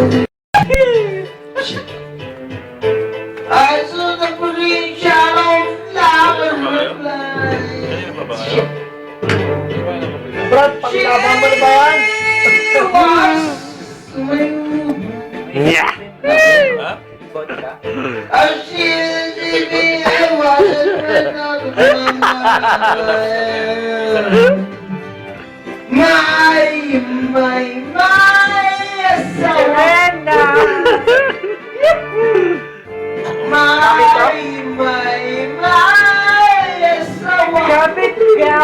I saw the green shadow nakapila? Brad, pakilaban mo na ba yan? Was. Yeah. Is leaving. I wasn't My, my, my, ka!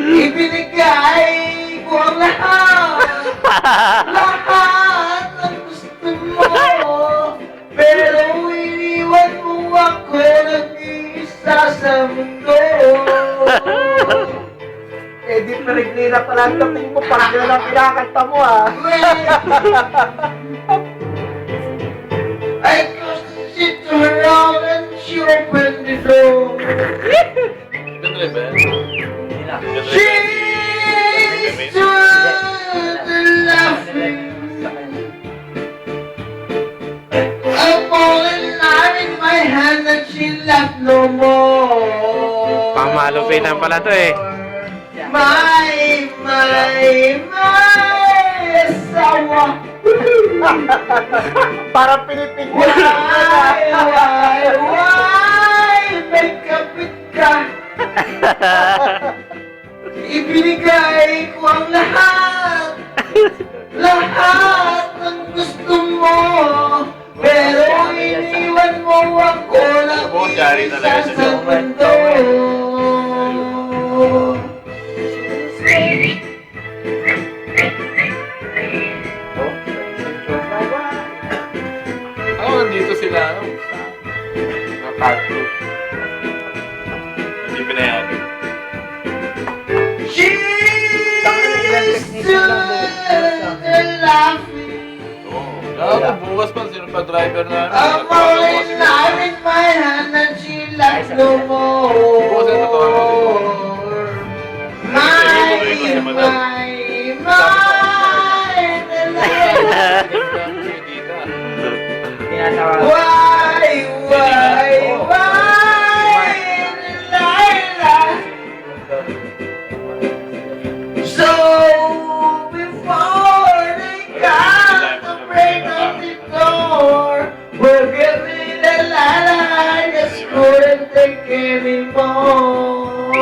Ibinigay ko ang lahat. Lahat ng gusto mo. Pero iniwan mo ako nag-iisa sa mundo. Eh di Peregrina pala ang dating mo, parang yun ang pinakanta mo ah. knife in my hand and she laughed no more Pamalupitan pala to eh. My, my, my asawa Parang pinipigyan Why, why, why May kapit ka. Ibinigay ko ang lahat. Lahat vida, né? Então é tão. Nandito sila, ano? Sa tag group. Hindi pinayari. Jesus! Oh, bukas pa, sino pa driver na? I'm falling in love with my hand no more. My, si Madam. my, my, take anymore.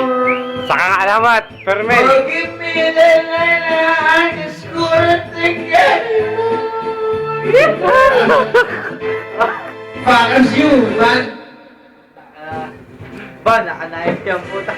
Saka ka alamat, Fermin. Well, give me the light, I just couldn't take anymore. Fuck you, man. Ba, nakanayip yung puta.